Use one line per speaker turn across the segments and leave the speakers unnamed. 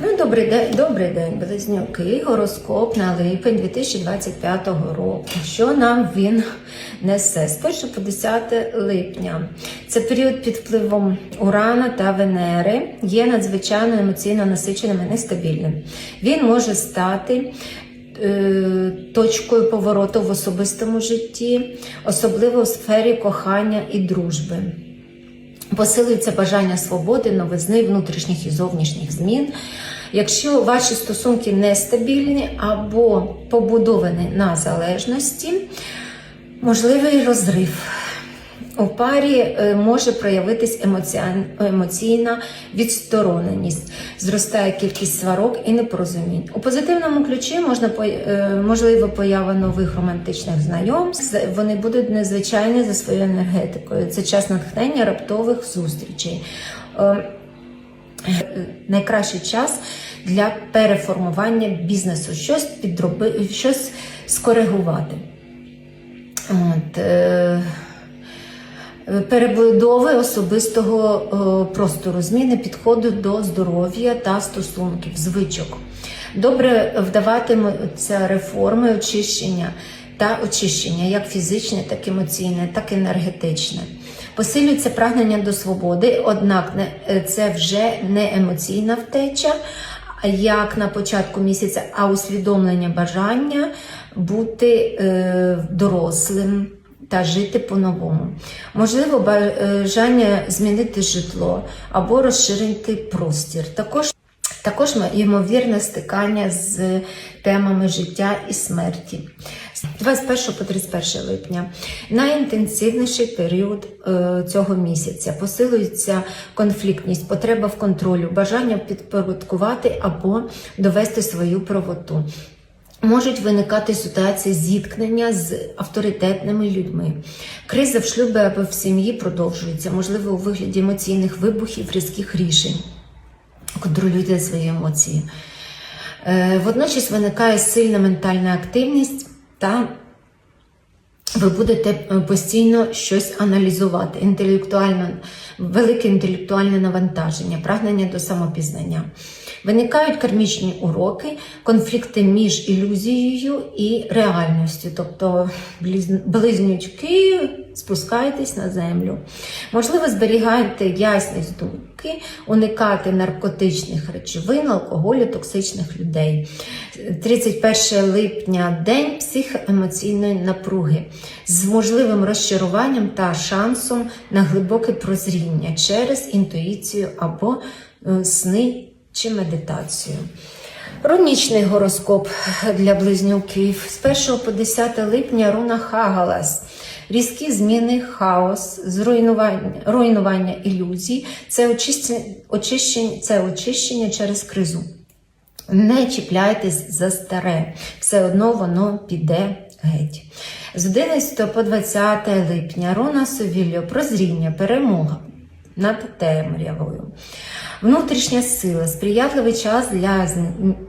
Ну, добрий день, добрий день, близнюки. Гороскоп на липень 2025 року. Що нам він несе? З 1 по 10 липня. Це період під впливом Урана та Венери є надзвичайно емоційно насиченим і нестабільним. Він може стати е, точкою повороту в особистому житті, особливо у сфері кохання і дружби. Посилюється бажання свободи, новизни, внутрішніх і зовнішніх змін. Якщо ваші стосунки нестабільні або побудовані на залежності, можливий розрив. У парі е, може проявитись емоційна відстороненість, зростає кількість сварок і непорозумінь. У позитивному ключі можна е, можливо поява нових романтичних знайомств. Вони будуть незвичайні за своєю енергетикою. Це час натхнення раптових зустрічей. Е, найкращий час для переформування бізнесу, щось підроби, щось скоригувати. От, е, перебудови особистого е, простору, зміни підходу до здоров'я та стосунків, звичок. Добре вдаватимуться реформи, очищення та очищення, як фізичне, так і емоційне, так і енергетичне. Посилюється прагнення до свободи, однак е, це вже не емоційна втеча, як на початку місяця, а усвідомлення бажання бути е, дорослим та жити по-новому. Можливо, бажання змінити житло або розширити простір. Також також ймовірне стикання з темами життя і смерті. З 21 по 31 липня найінтенсивніший період е, цього місяця. Посилюється конфліктність, потреба в контролю, бажання підпорядкувати або довести свою правоту. Можуть виникати ситуації зіткнення з авторитетними людьми. Криза в шлюбі або в сім'ї продовжується, можливо, у вигляді емоційних вибухів, різких рішень. Контролюйте свої емоції. Е, Водночас виникає сильна ментальна активність та ви будете е, постійно щось аналізувати, інтелектуально, велике інтелектуальне навантаження, прагнення до самопізнання. Виникають кармічні уроки, конфлікти між ілюзією і реальністю, тобто близнючки спускайтесь на землю. Можливо, зберігайте ясність думки, уникати наркотичних речовин, алкоголю, токсичних людей. 31 липня день психоемоційної напруги з можливим розчаруванням та шансом на глибоке прозріння через інтуїцію або е, сни чи медитацію. Рунічний гороскоп для близнюків з 1 по 10 липня руна Хагалас. Різкі зміни, хаос, зруйнування, руйнування ілюзій це очищення, очищення, це очищення через кризу. Не чіпляйтесь за старе, все одно воно піде геть. З 11 по 20 липня Рона Совільо прозріння, перемога над темрявою. Внутрішня сила, сприятливий час для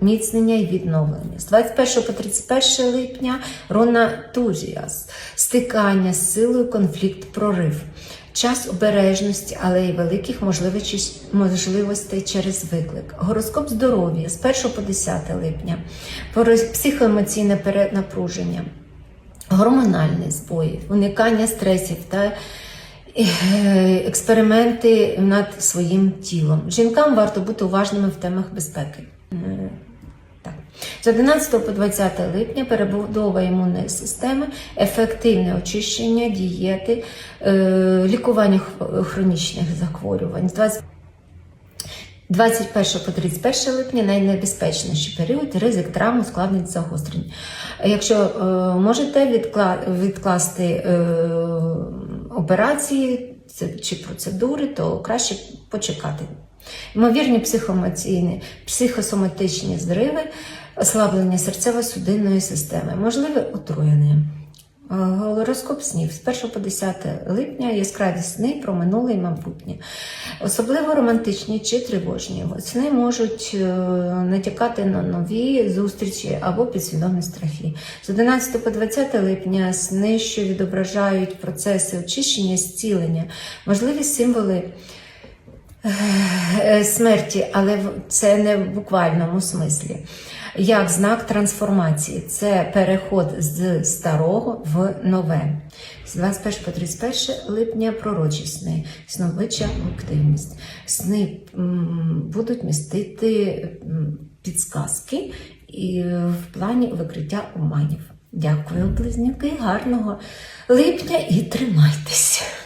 зміцнення і відновлення. З 21 по 31 липня Рона Тузіас, стикання з силою, конфлікт, прорив. Час обережності, але й великих можливостей- через виклик. Гороскоп здоров'я з 1 по 10 липня, психоемоційне перенапруження, гормональні збої, уникання стресів та експерименти над своїм тілом. Жінкам варто бути уважними в темах безпеки. Е. З 11 по 20 липня перебудова імунної системи, ефективне очищення, дієти, е, лікування хронічних захворювань. 21 по 31 липня найнебезпечніший період, ризик травм, ускладнень загострень. Якщо е, можете відкла- відкласти е, операції чи процедури, то краще почекати. Ймовірні психоемоційні, психосоматичні зриви, ослаблення серцево-судинної системи, можливе отруєння. Е, Гороскоп снів з 1 по 10 липня яскраві сни про минуле і майбутнє. Особливо романтичні чи тривожні. Сни можуть е, натякати на нові зустрічі або підсвідомі страхи. З 11 по 20 липня сни, що відображають процеси очищення, зцілення, можливі символи е, смерті, але це не в буквальному смислі. Як знак трансформації, це переход з старого в нове. З 21 по 31 липня пророчі сни, сновидча активність. Сни будуть містити підсказки і в плані викриття оманів. Дякую, близнюки, гарного липня і тримайтесь!